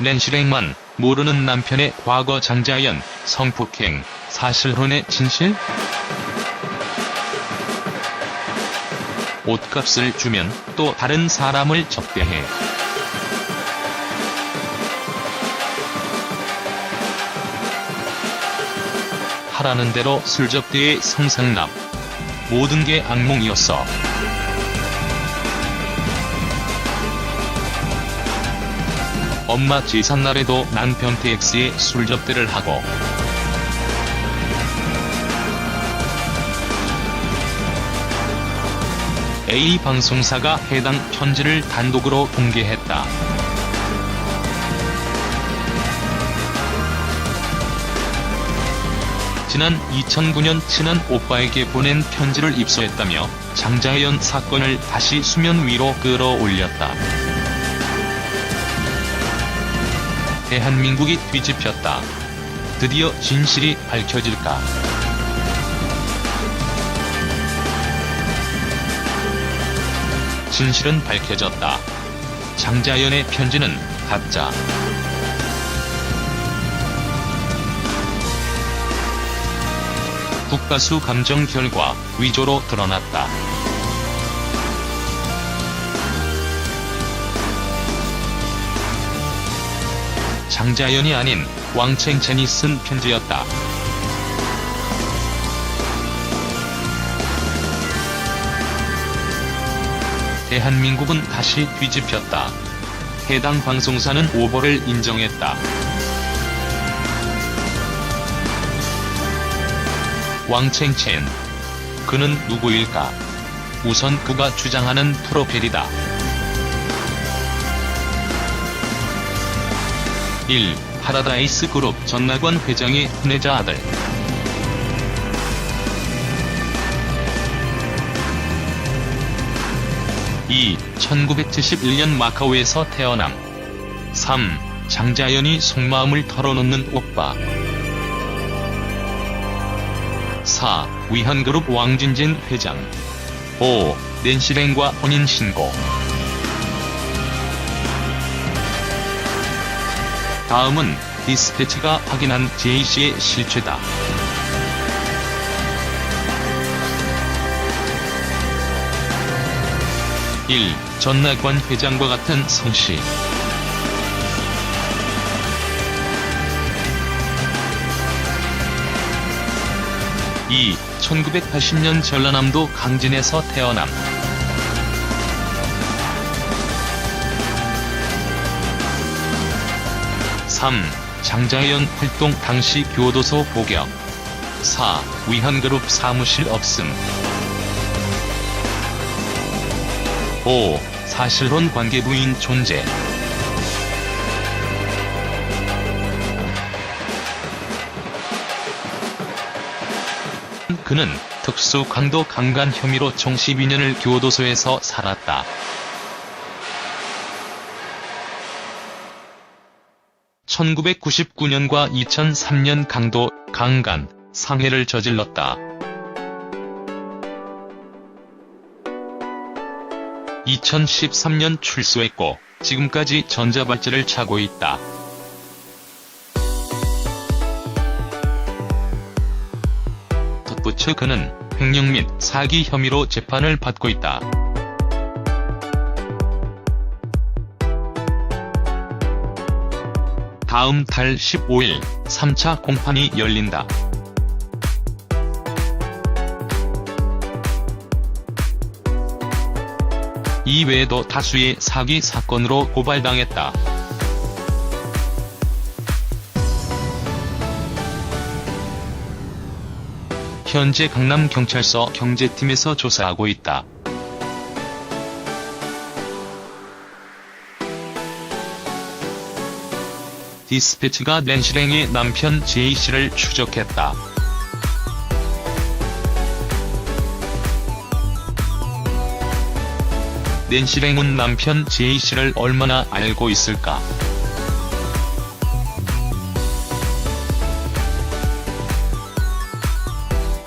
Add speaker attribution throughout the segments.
Speaker 1: 렌실행만 모르는 남편의 과거 장자연 성폭행 사실혼의 진실? 옷값을 주면 또 다른 사람을 접대해. 하라는 대로 술접대의 성상납. 모든 게 악몽이었어. 엄마 제삿날에도 난 변태X에 술 접대를 하고 A 방송사가 해당 편지를 단독으로 공개했다. 지난 2009년 친한 오빠에게 보낸 편지를 입수했다며 장자연 사건을 다시 수면 위로 끌어올렸다. 대한민국이 뒤집혔다. 드디어 진실이 밝혀질까? 진실은 밝혀졌다. 장자연의 편지는 가짜. 국가수 감정 결과 위조로 드러났다. 장자연이 아닌 왕챙첸이 쓴 편지였다. 대한민국은 다시 뒤집혔다. 해당 방송사는 오보를 인정했다. 왕챙첸. 그는 누구일까? 우선 그가 주장하는 프로필이다. 1. 파라다이스 그룹 전낙원 회장의 혼외자 아들. 2. 1971년 마카오에서 태어남. 3. 장자연이 속마음을 털어놓는 오빠. 4. 위한그룹 왕진진 회장. 5. 낸시랭과 혼인신고. 다음은 디스패치가 확인한 J씨의 실체다. 일 전낙원 회장과 같은 성씨. 이 1980년 전라남도 강진에서 태어남. 3. 장자연 활동 당시 교도소 복역 4. 위한그룹 사무실 없음 5. 사실혼 관계 부인 존재 그는 특수 강도 강간 혐의로 총 12년을 교도소에서 살았다. (1999년과 2003년) 강도, 강간, 상해를 저질렀다. 2013년 출소했고 지금까지 전자발찌를 차고 있다. 덧붙여 그는 횡령 및 사기 혐의로 재판을 받고 있다. 다음 달 15일 3차 공판이 열린다. 이 외에도 다수의 사기 사건으로 고발당했다. 현재 강남경찰서 경제팀에서 조사하고 있다. 디스패치가 렌실행의 남편 J씨를 추적했다. 낸실행은 남편 J씨를 얼마나 알고 있을까?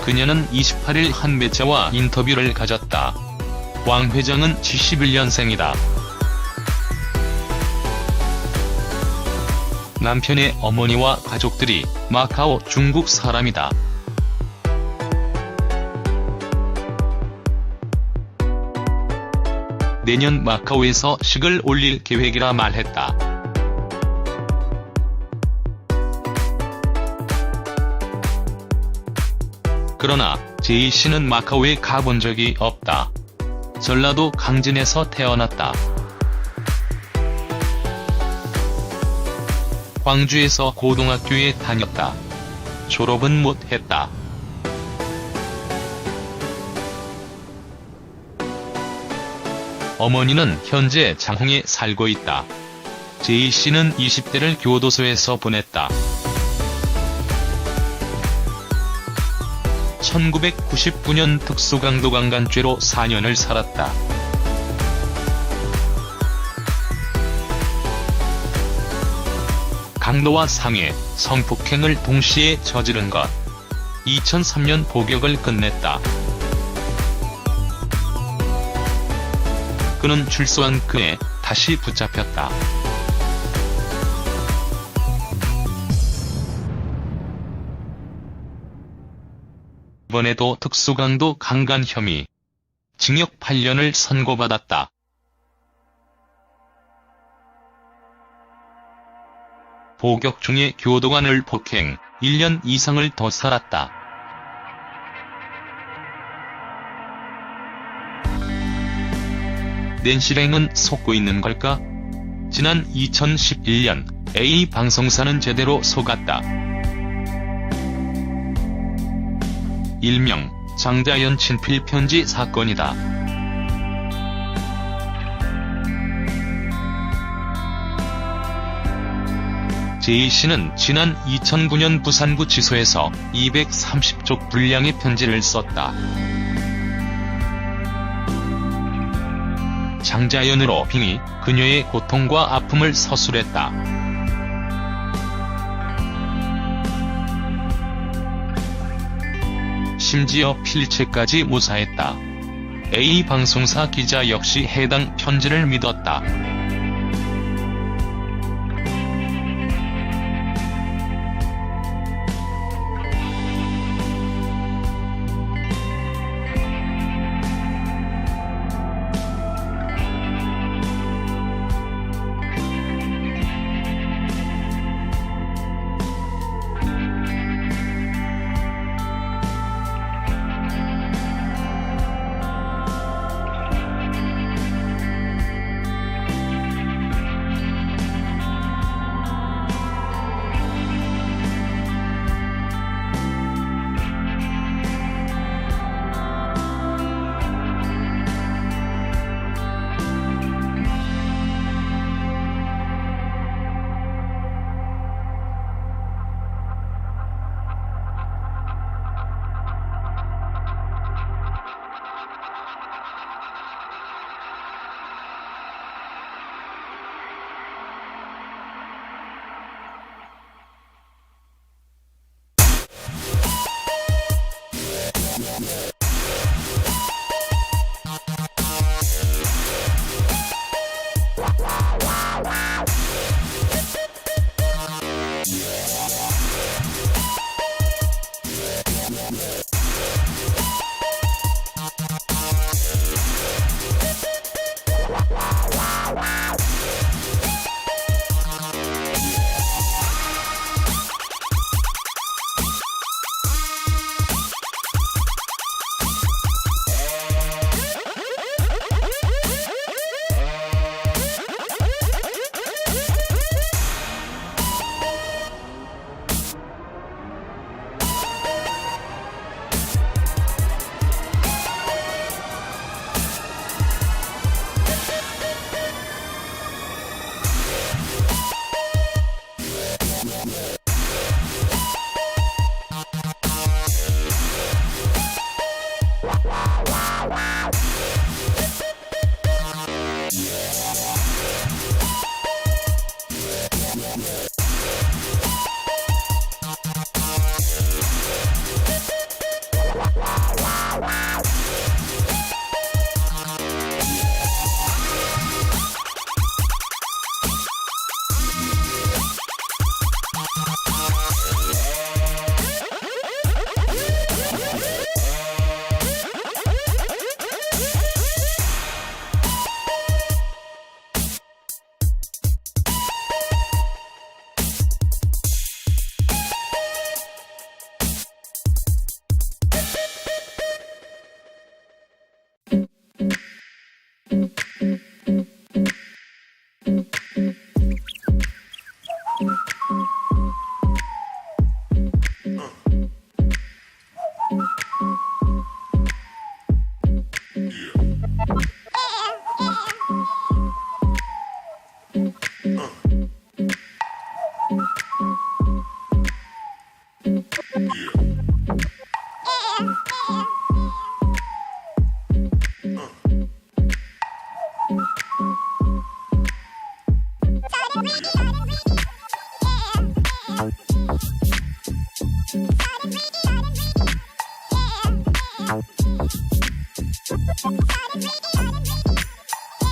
Speaker 1: 그녀는 28일 한 매체와 인터뷰를 가졌다. 왕 회장은 71년생이다. 남편의 어머니와 가족들이 마카오 중국 사람이다. 내년 마카오에서 식을 올릴 계획이라 말했다. 그러나 제이 씨는 마카오에 가본 적이 없다. 전라도 강진에서 태어났다. 광주에서 고등학교에 다녔다. 졸업은 못했다. 어머니는 현재 장흥에 살고 있다. 제이 씨는 20대를 교도소에서 보냈다. 1999년 특수강도강간죄로 4년을 살았다. 강도와 상해, 성폭행을 동시에 저지른 것. 2003년 복역을 끝냈다. 그는 출소한 그해 다시 붙잡혔다. 이번에도 특수강도 강간 혐의. 징역 8년을 선고받았다. 복역 중에 교도관을 폭행, 1년 이상을 더 살았다. 낸실행은 속고 있는 걸까? 지난 2011년 A 방송사는 제대로 속았다. 일명 장자연 친필 편지 사건이다. 제이 씨는 지난 2009년 부산구치소에서 230쪽 분량의 편지를 썼다. 장자연으로 빙이 그녀의 고통과 아픔을 서술했다. 심지어 필체까지 무사했다. A 방송사 기자 역시 해당 편지를 믿었다.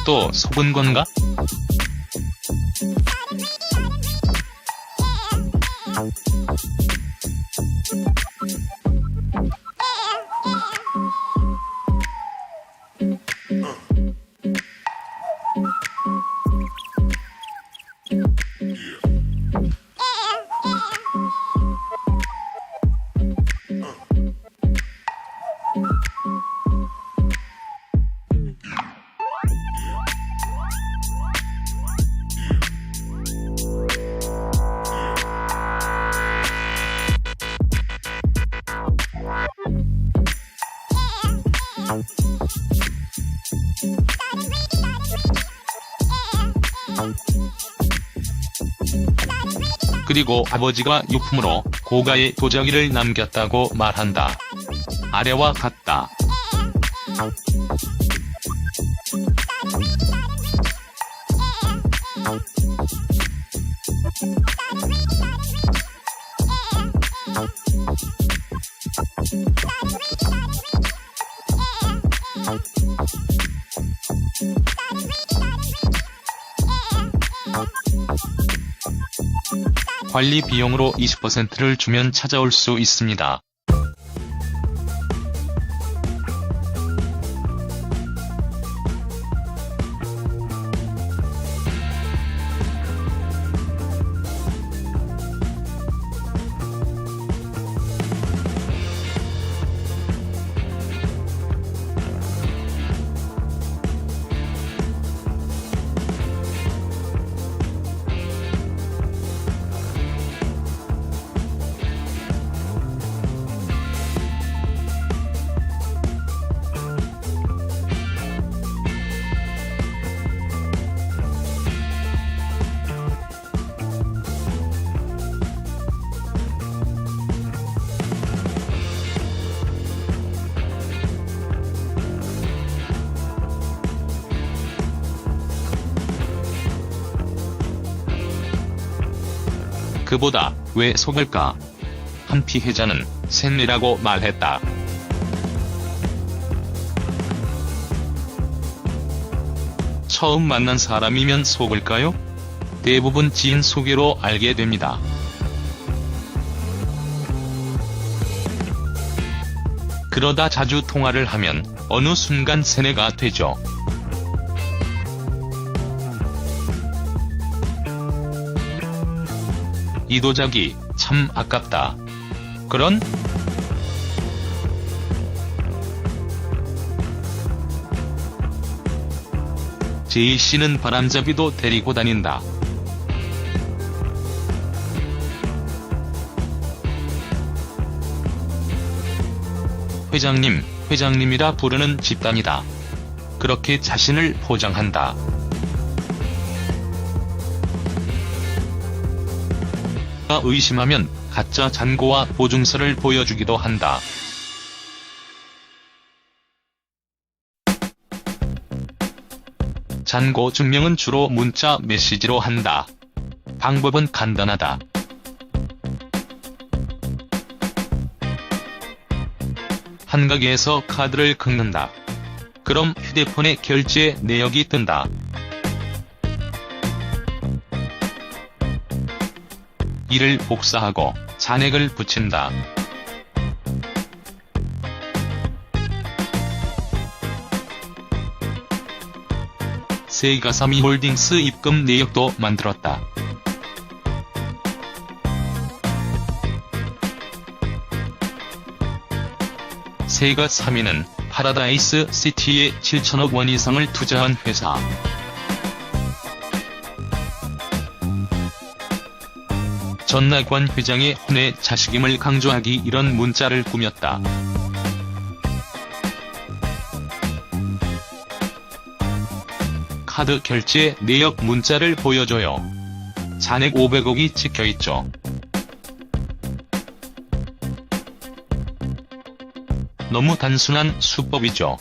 Speaker 1: 또 속은 건가? 그리고 아버지가 유품으로 고가의 도자기를 남겼다고 말한다. 아래와 같다. 관리 비용으로 20%를 주면 찾아올 수 있습니다. 그보다 왜 속을까? 한 피해자는 샌리라고 말했다. 처음 만난 사람이면 속을까요? 대부분 지인 소개로 알게 됩니다. 그러다 자주 통화를 하면 어느 순간 세뇌가 되죠. 이 도자기 참 아깝다. 그런 제이 씨는 바람잡이도 데리고 다닌다. 회장님, 회장님이라 부르는 집단이다. 그렇게 자신을 포장한다. 의심하면 가짜 잔고와 보증서를 보여주기도 한다. 잔고 증명은 주로 문자 메시지로 한다. 방법은 간단하다. 한 가게에서 카드를 긁는다. 그럼 휴대폰에 결제 내역이 뜬다. 이를 복사하고 잔액을 붙인다. 세가사미 홀딩스 입금 내역도 만들었다. 세가 3위는 파라다이스 시티에 7천억 원 이상을 투자한 회사. 전나관 회장의 혼의 자식임을 강조하기 이런 문자를 꾸몄다. 카드 결제 내역 문자를 보여줘요. 잔액 500억이 찍혀있죠. 너무 단순한 수법이죠.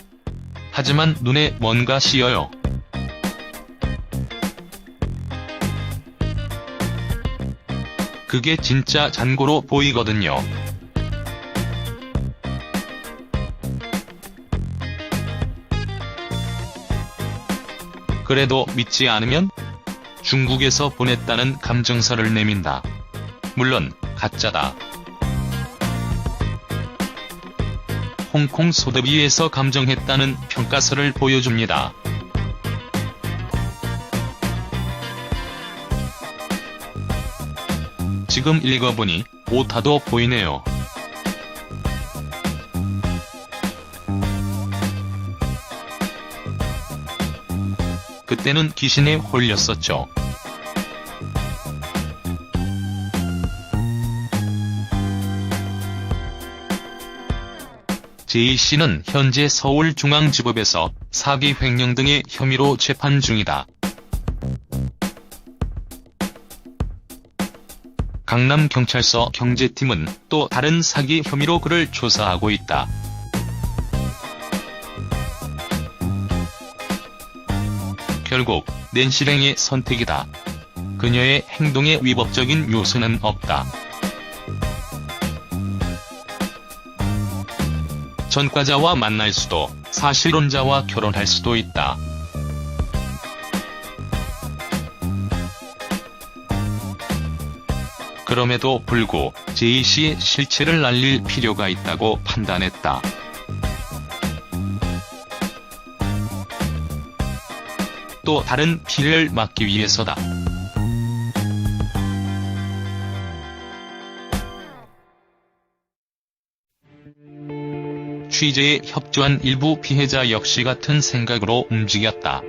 Speaker 1: 하지만 눈에 뭔가 씌어요. 그게 진짜 잔고로 보이거든요. 그래도 믿지 않으면 중국에서 보냈다는 감정서를 내민다. 물론 가짜다. 홍콩 소더비에서 감정했다는 평가서를 보여줍니다. 지금 읽어보니 오타도 보이네요. 그때는 귀신에 홀렸었죠. 제이 씨는 현재 서울중앙지법에서 사기 횡령 등의 혐의로 재판 중이다. 강남경찰서 경제팀은 또 다른 사기 혐의로 그를 조사하고 있다. 결국 낸시랭의 선택이다. 그녀의 행동에 위법적인 요소는 없다. 전과자와 만날 수도, 사실혼자와 결혼할 수도 있다. 그럼에도 불구 제이 씨의 실체를 알릴 필요가 있다고 판단했다. 또 다른 피해를 막기 위해서다. 취재에 협조한 일부 피해자 역시 같은 생각으로 움직였다.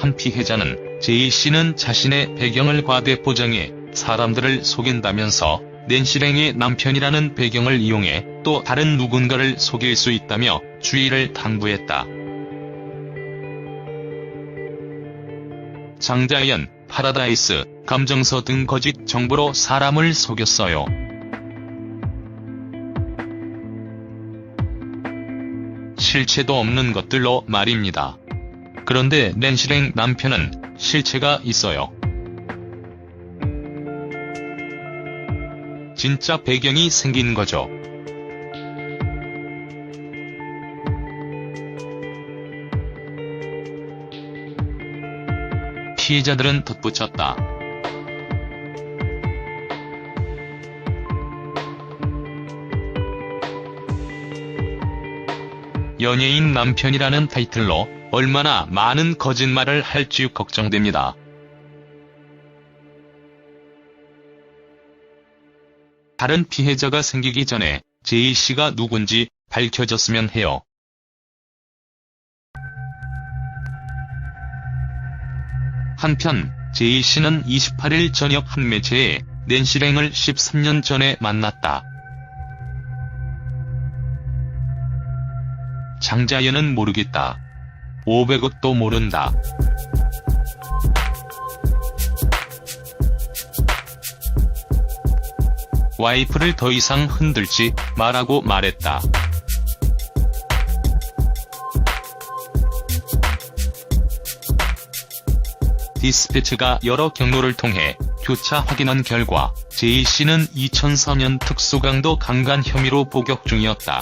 Speaker 1: 한 피해자는 제이 씨는 자신의 배경을 과대 포장해 사람들을 속인다면서 낸시랭의 남편이라는 배경을 이용해 또 다른 누군가를 속일 수 있다며 주의를 당부했다. 장자연, 파라다이스, 감정서 등 거짓 정보로 사람을 속였어요. 실체도 없는 것들로 말입니다. 그런데 낸시랭 남편은 실체가 있어요. 진짜 배경이 생긴 거죠. 피해자들은 덧붙였다. 연예인 남편이라는 타이틀로 얼마나 많은 거짓말을 할지 걱정됩니다. 다른 피해자가 생기기 전에 제이 씨가 누군지 밝혀졌으면 해요. 한편 제이 씨는 28일 저녁 한 매체에 낸시랭을 13년 전에 만났다. 장자연은 모르겠다. 500억도 모른다. 와이프를 더 이상 흔들지 말라고 말했다. 디스패치가 여러 경로를 통해 교차 확인한 결과 제이 씨는 2004년 특수강도 강간 혐의로 복역 중이었다.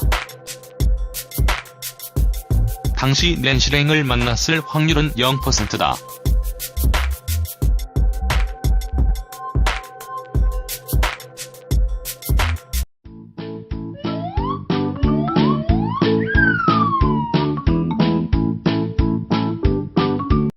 Speaker 1: 당시 낸시랭을 만났을 확률은 0%다.